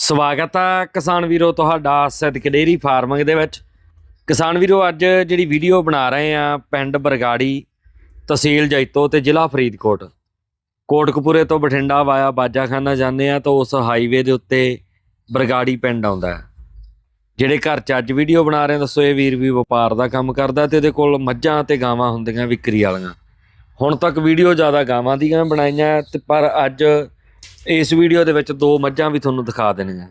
ਸਵਾਗਤ ਹੈ ਕਿਸਾਨ ਵੀਰੋ ਤੁਹਾਡਾ ਸਿੱਧਕ ਡੇਰੀ ਫਾਰਮਿੰਗ ਦੇ ਵਿੱਚ। ਕਿਸਾਨ ਵੀਰੋ, ਅੱਜ ਜਿਹੜੀ ਵੀਡੀਓ ਬਣਾ ਰਹੇ ਆ ਪਿੰਡ ਬਰਗਾੜੀ ਤਹਿਸੀਲ ਜੈਤੋ ਤੇ ਜ਼ਿਲ੍ਹਾ ਫਰੀਦਕੋਟ। ਕੋਟਕਪੂਰੇ ਤੋਂ ਬਠਿੰਡਾ ਵਾਇਆ ਬਾਜਾਖਾਨਾ ਜਾਂਦੇ ਆ ਤਾਂ ਉਸ ਹਾਈਵੇ ਦੇ ਉੱਤੇ ਬਰਗਾੜੀ ਪਿੰਡ ਆਉਂਦਾ ਜਿਹੜੇ ਘਰ 'ਚ ਅੱਜ ਵੀਡੀਓ ਬਣਾ ਰਹੇ ਦੱਸੋ ਇਹ ਵੀਰ ਵੀ ਵਪਾਰ ਦਾ ਕੰਮ ਕਰਦਾ ਤੇ ਇਹਦੇ ਕੋਲ ਮੱਝਾਂ ਤੇ ਗਾਵਾਂ ਹੁੰਦੀਆਂ, ਵਿਕਰੀ ਵਾਲੀਆਂ। ਹੁਣ ਤੱਕ ਵੀਡੀਓ ਜ਼ਿਆਦਾ ਗਾਵਾਂ ਦੀਆਂ ਬਣਾਈਆਂ ਤੇ ਪਰ ਅੱਜ ਇਸ ਵੀਡੀਓ ਦੇ ਵਿੱਚ ਦੋ ਮੱਝਾਂ ਵੀ ਤੁਹਾਨੂੰ ਦਿਖਾ ਦੇਣੀਆਂ।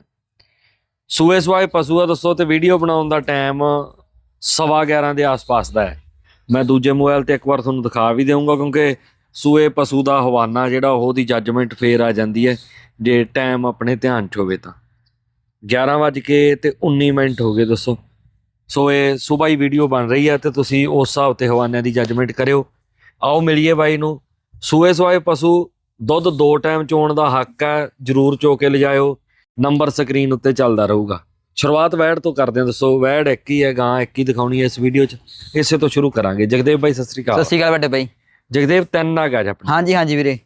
ਸੂਏ ਸਵਾਏ ਪਸ਼ੂ ਆ ਦੱਸੋ ਤੇ ਵੀਡੀਓ ਬਣਾਉਣ ਦਾ ਟਾਈਮ ਸਵਾ 11 ਦੇ ਆਸ-ਪਾਸ ਦਾ ਹੈ। ਮੈਂ ਦੂਜੇ ਮੋਬਾਈਲ ਤੇ ਇੱਕ ਵਾਰ ਤੁਹਾਨੂੰ ਦਿਖਾ ਵੀ ਦੇਵਾਂਗਾ ਕਿਉਂਕਿ ਸੂਏ ਪਸ਼ੂ ਦਾ ਹਵਾਨਾ ਜਿਹੜਾ ਉਹਦੀ ਜੱਜਮੈਂਟ ਫੇਰ ਆ ਜਾਂਦੀ ਹੈ, ਜੇ ਟਾਈਮ ਆਪਣੇ ਧਿਆਨ 'ਚ ਹੋਵੇ ਤਾਂ। 11 ਵੱਜ ਕੇ ਤੇ 19 ਮਿੰਟ ਹੋ ਗਏ ਦੱਸੋ। ਸੋ ਇਹ ਸਵੇਰ ਹੀ ਵੀਡੀਓ ਬਣ ਰਹੀ ਹੈ ਤੇ ਤੁਸੀਂ ਉਸ ਹਿਸਾਬ ਤੇ ਹਵਾਨਿਆਂ ਦੀ ਜੱਜਮੈਂਟ ਕਰਿਓ। ਆਓ ਮਿਲੀਏ ਬਾਈ ਨੂੰ। ਸੂਏ ਸਵਾਏ ਪਸ਼ੂ ਦੁੱਧ ਦੋ ਟਾਈਮ ਚੋਣ ਦਾ ਹੱਕ ਹੈ ਜਰੂਰ ਚੋ ਕੇ ਲਿਜਾਇਓ। ਨੰਬਰ ਸਕਰੀਨ ਉੱਤੇ ਚੱਲਦਾ ਰਹੂਗਾ। ਸ਼ੁਰੂਆਤ ਵੈੜ ਤੋਂ ਕਰਦੇ ਹਾਂ ਦੱਸੋ ਵੈੜ ਇੱਕ ਹੀ ਹੈ ਗਾਂ ਇੱਕ ਹੀ ਦਿਖਾਉਣੀ ਹੈ ਇਸ ਵੀਡੀਓ 'ਚ। ਇਸੇ ਤੋਂ ਸ਼ੁਰੂ ਕਰਾਂਗੇ। ਜਗਦੇਵ ਬਾਈ ਸਤਿ ਸ੍ਰੀ ਸਤਿ ਅਕਾਲ ਸ਼੍ਰੀ ਅਕਾਲ ਵੱਡੇ ਬਾਈ ਜਗਦੇਵ ਤਿੰਨ ਆ ਗਿਆ ਆਪਣਾ ਹਾਂਜੀ ਹਾਂਜੀ ਵੀਰੇ।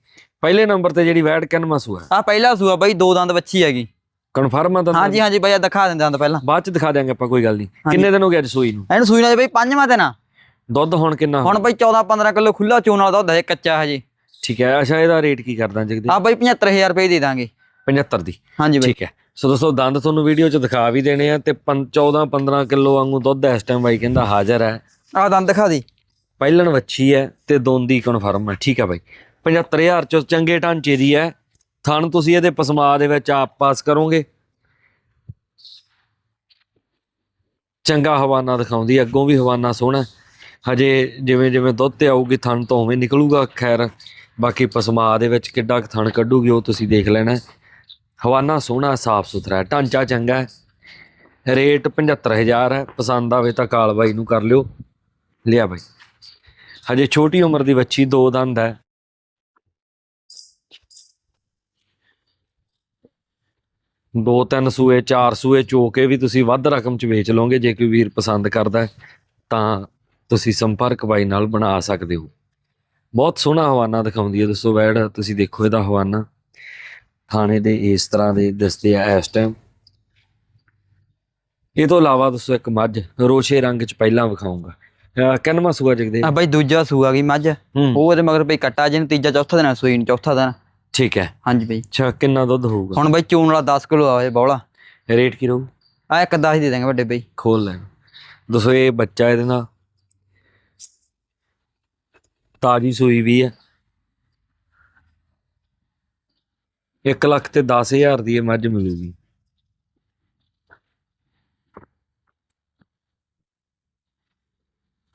ਪਹਿਲੇ ਨੰਬਰ ਤੇ ਜਿਹੜੀ ਵੈੜ ਕਿੰਨਵਾਂ ਸੂਆ ਆ ਪਹਿਲਾ ਸੂਆ ਬਾਈ ਦੋ ਦੰਦ ਬੱਚੀ ਹੈਗੀ। ਕਨਫਰਮ ਆ ਤਾਂ ਹਾਂਜੀ ਹਾਂਜੀ ਬਾਈ ਆ ਦਿਖਾ ਦਿੰਦੇ ਦੰਦ ਪਹਿਲਾਂ। ਬਾਅਦ 'ਚ ਦਿਖਾ ਦਿਆਂਗੇ ਆਪਾਂ ਕੋਈ ਗੱਲ ਨਹੀਂ। ਕਿੰਨੇ ਦਿਨ ਹੋ ਗਏ ਅੱਜ ਸੂਈ ਨੂੰ? ਇਹਨੂੰ ਸੂਈ ਨਾਲ ਬਾਈ ਪੰਜਵਾਂ ਦਿਨ ਆ। ਦੁੱਧ ਹੁਣ ਕਿੰਨਾ ਹੁਣ ਬਾਈ 14 15 ਕਿਲੋ ਖੁੱਲਾ ਚੋਣ ਵਾਲਾ ਦੁੱਧ ਹੈ ਕੱਚਾ ਹਜੇ। ਠੀਕ ਹੈ ਅੱਛਾ ਇਹਦਾ ਰੇਟ ਕੀ ਕਰਦਾ ਜਗਦੇਵ ਆ ਬਾਈ 75000 ਰੁਪਏ ਦੇ ਦਾਂਗੇ। 75 ਦੀ? ਹਾਂਜੀ ਬਾਈ। ਠੀਕ ਹੈ। ਸੋ ਦੋਸਤੋ ਦੰਦ ਤੁਹਾਨੂੰ ਵੀਡੀਓ 'ਚ ਦਿਖਾ ਵੀ ਦੇਣੇ ਆ ਤੇ 14 15 ਕਿਲੋ ਵਾਂਗੂ ਦੁੱਧ ਇਸ ਟਾਈਮ ਬਾਈ ਕਹਿੰਦਾ ਹਾਜ਼ਰ ਹੈ। ਆ ਦੰਦ ਦਿਖਾ ਦੀ। ਪਹਿਲਣ ਵੱਛੀ ਹੈ ਤੇ ਦੋਂਦੀ ਕਨਫਰਮ ਹੈ। ਠੀਕ ਹੈ ਬਾਈ। 75000 ਚ ਚੰਗੇ ਢਾਂਚੇ ਦੀ ਹੈ। ਥਣ ਤੁਸੀਂ ਇਹਦੇ ਪਸਮਾ ਦੇ ਵਿੱਚ ਆਪ ਪਾਸ ਕਰੋਗੇ। ਚੰਗਾ ਹਵਾਨਾ ਦਿਖਾਉਂਦੀ ਅੱਗੋਂ ਵੀ ਹਵਾਨਾ ਸੋਹਣਾ। ਹਜੇ ਜਿਵੇਂ ਜਿਵੇਂ ਦੁੱਧ ਤੇ ਆਊਗੀ ਥਣ ਤੋਂ ਉਵੇਂ ਨਿਕਲੂਗਾ ਖੈਰ। ਬਾਕੀ ਪਸਮਾ ਦੇ ਵਿੱਚ ਕਿੱਡਾ ਕੁ ਥਣ ਕੱਢੂਗੀ, ਉਹ ਤੁਸੀਂ ਦੇਖ ਲੈਣਾ। ਹਵਾਨਾ ਸੋਹਣਾ, ਸਾਫ਼ ਸੁਥਰਾ ਹੈ, ਢਾਂਚਾ ਚੰਗਾ ਹੈ। ਰੇਟ 75000 ਹੈ, ਪਸੰਦ ਆਵੇ ਤਾਂ ਕਾਲ ਬਾਈ ਨੂੰ ਕਰ ਲਿਓ। ਲਿਆ ਬਾਈ। ਹਜੇ ਛੋਟੀ ਉਮਰ ਦੀ ਬੱਚੀ ਦੋ ਦੰਦ ਹੈ। ਦੋ ਤਿੰਨ ਸੂਏ, ਚਾਰ ਸੂਏ ਚੋ ਕੇ ਵੀ ਤੁਸੀਂ ਵੱਧ ਰਕਮ ਚ ਵੇਚ ਲਓਗੇ, ਜੇ ਕੋਈ ਵੀਰ ਪਸੰਦ ਕਰਦਾ ਤਾਂ ਤੁਸੀਂ ਸੰਪਰਕ ਬਾਈ ਨਾਲ ਬਣਾ ਸਕਦੇ ਹੋ। ਬਹੁਤ ਸੋਹਣਾ ਹਵਾਨਾ ਦਿਖਾਉਂਦੀ ਹੈ ਦੋਸਤੋ ਵੈੜ ਤੁਸੀਂ ਦੇਖੋ ਇਹਦਾ ਹਵਾਨਾ। ਥਾਣੇ ਦੇ ਇਸ ਤਰ੍ਹਾਂ ਦੇ ਦਿਸਦੇ ਆ ਇਸ ਟਾਈਮ ਇਹ ਤੋਂ ਇਲਾਵਾ ਦੋਸਤੋ ਇੱਕ ਮੱਝ ਰੋਸ਼ੇ ਰੰਗ ਚ ਪਹਿਲਾਂ ਵਿਖਾਉਂਗਾ। ਕਿੰਨਵਾਂ ਸੂਆ ਜਗਦੇ? ਆ ਬਾਈ ਦੂਜਾ ਸੂਆ ਗਈ ਮੱਝ? ਉਹ ਉਹਦੇ ਮਗਰ ਬਾਈ ਕੱਟਾ ਜਿਹਨੂੰ ਤੀਜਾ ਚੌਥਾ ਦਿਨ ਸੂਈ ਨੂੰ ਚੌਥਾ ਦਿਨ ਠੀਕ ਹੈ। ਹਾਂਜੀ ਬਾਈ। ਅੱਛਾ ਕਿੰਨਾ ਦੁੱਧ ਹੋਊਗਾ? ਹੁਣ ਬਾਈ ਚੋਣ ਵਾਲਾ 10 ਕਿਲੋ ਆ ਇਹ ਬੌਲਾ। ਰੇਟ ਕੀ ਰਹੂ? ਆ ਇੱਕ 10 ਦੇ ਦਾਂਗੇ ਵੱਡੇ ਬਾਈ। ਖੋਲ ਲੈਣ। ਦੱਸੋ ਇਹ ਬੱਚਾ ਇਹਦੇ ਨਾਲ ਤਾਜੀ ਸੂਈ ਵੀ ਹੈ 1 ਲੱਖ ਤੇ 10000 ਦੀ ਇਹ ਮੱਝ ਮਿਲੂਗੀ।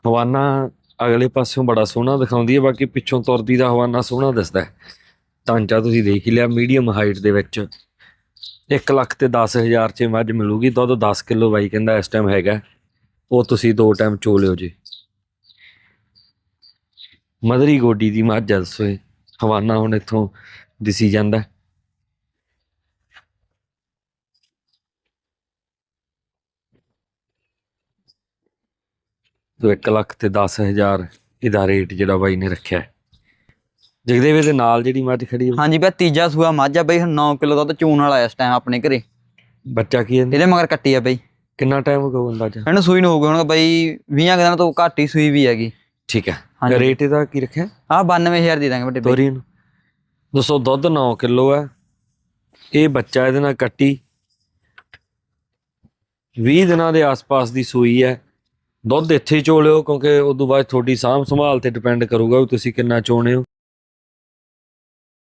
ਹਵਾਨਾ ਅਗਲੇ ਪਾਸਿਓਂ ਬੜਾ ਸੋਹਣਾ ਦਿਖਾਉਂਦੀ ਹੈ ਬਾਕੀ ਪਿੱਛੋਂ ਤੁਰਦੀ ਦਾ ਹਵਾਨਾ ਸੋਹਣਾ ਦਿਸਦਾ ਹੈ। ਢਾਂਚਾ ਤੁਸੀਂ ਦੇਖ ਹੀ ਲਿਆ ਮੀਡੀਅਮ ਹਾਈਟ ਦੇ ਵਿੱਚ। 1 ਲੱਖ ਤੇ 10000 ਚ ਇਹ ਮੱਝ ਮਿਲੂਗੀ, ਦੁੱਧ 10 ਕਿਲੋ ਬਾਈ ਕਹਿੰਦਾ ਇਸ ਟਾਈਮ ਹੈਗਾ। ਉਹ ਤੁਸੀਂ ਦੋ ਟਾਈਮ ਚੋ ਲਿਓ ਜੀ। ਮਦਰੀ ਗੋਡੀ ਦੀ ਮੱਝ ਇਹ। ਹਵਾਨਾ ਹੁਣ ਇੱਥੋਂ ਦਿਸੀ ਜਾਂਦਾ। ਤੋ 1 ਲੱਖ ਤੇ 10000 ਇਹਦਾ ਰੇਟ ਜਿਹੜਾ ਬਾਈ ਨੇ ਰੱਖਿਆ। ਹੈ ਜਗਦੇਵ ਇਹਦੇ ਨਾਲ ਜਿਹੜੀ ਮੱਝ ਖੜੀ ਹੈ ਹਾਂਜੀ ਬਾਈ ਤੀਜਾ ਸੂਆ ਮੱਝ ਆ ਬਾਈ ਹੁਣ 9 ਕਿਲੋ ਦੁੱਧ ਚੋਣ ਵਾਲਾ ਇਸ ਟਾਈਮ ਆਪਣੇ ਘਰੇ। ਬੱਚਾ ਕੀ ਹੈ ਇਹਦੇ? ਮਗਰ ਕੱਟੀ ਆ ਬਾਈ। ਕਿੰਨਾ ਟਾਈਮ ਹੋ ਗਿਆ ਅੰਦਾਜ਼ਾ ਇਹਨੂੰ ਸੂਈ ਨੂੰ ਹੋ ਗਏ ਹੁਣ ਬਾਈ 20 ਦਿਨਾਂ ਤੋਂ ਘੱਟ ਹੀ ਸੂਈ ਵੀ ਹੈਗੀ। ਠੀਕ ਹੈ। ਹਾਂਜੀ। ਰੇਟ ਇਹਦਾ ਕੀ ਰੱਖਿਆ? ਆ 92000 ਦੇ ਦਾਂਗੇ ਵੱਡੇ ਤੋਰੀ ਨੂੰ। ਦੋਸਤੋ ਦੁੱਧ 9 ਕਿਲੋ ਹੈ। ਇਹ ਬੱਚਾ ਇਹਦੇ ਨਾਲ ਕੱਟੀ। 20 ਦਿਨਾਂ ਦੇ ਆਸ-ਪਾਸ ਦੀ ਸੂਈ ਹੈ। ਦੁੱਧ ਇੱਥੇ ਹੀ ਚੋ ਲਿਓ ਕਿਉਂਕਿ ਉਸ ਤੋਂ ਬਾਅਦ ਤੁਹਾਡੀ ਸਾਂਭ ਸੰਭਾਲ ਤੇ ਡਿਪੈਂਡ ਕਰੂਗਾ ਵੀ ਤੁਸੀਂ ਕਿੰਨਾ ਚੋਣੇ ਹੋ।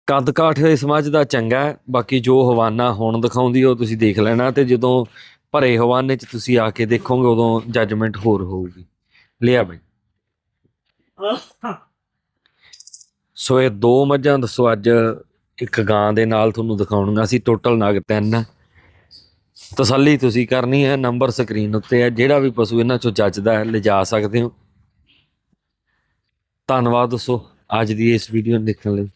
ਕੱਦ ਕਾਠ ਇਸ ਮੱਝ ਦਾ ਚੰਗਾ ਹੈ। ਬਾਕੀ ਜੋ ਹਵਾਨਾ ਹੁਣ ਦਿਖਾਉਂਦੀ ਉਹ ਤੁਸੀਂ ਦੇਖ ਲੈਣਾ ਤੇ ਜਦੋਂ ਭਰੇ ਹਵਾਨੇ 'ਚ ਤੁਸੀਂ ਆ ਕੇ ਦੇਖੋਗੇ ਉਦੋਂ ਜੱਜਮੈਂਟ ਹੋਰ ਹੋਊਗੀ। ਲਿਆ ਬਈ। ਸੋ ਇਹ ਦੋ ਮੱਝਾਂ ਦੱਸੋ ਅੱਜ ਇੱਕ ਗਾਂ ਦੇ ਨਾਲ ਤੁਹਾਨੂੰ ਦਿਖਾਉਣੀਆਂ ਸੀ ਟੋਟਲ ਨਗ ਤਿੰਨ। ਤਸੱਲੀ ਤੁਸੀਂ ਕਰਨੀ ਹੈ ਨੰਬਰ ਸਕਰੀਨ ਉੱਤੇ ਹੈ, ਜਿਹੜਾ ਵੀ ਪਸ਼ੂ ਇਹਨਾਂ ਚੋਂ ਜੱਜਦਾ ਹੈ, ਲਿਜਾ ਸਕਦੇ ਹੋ। ਧੰਨਵਾਦ ਦੋਸਤੋ ਅੱਜ ਦੀ ਇਸ ਵੀਡੀਓ ਨੂੰ ਦੇਖਣ ਲਈ।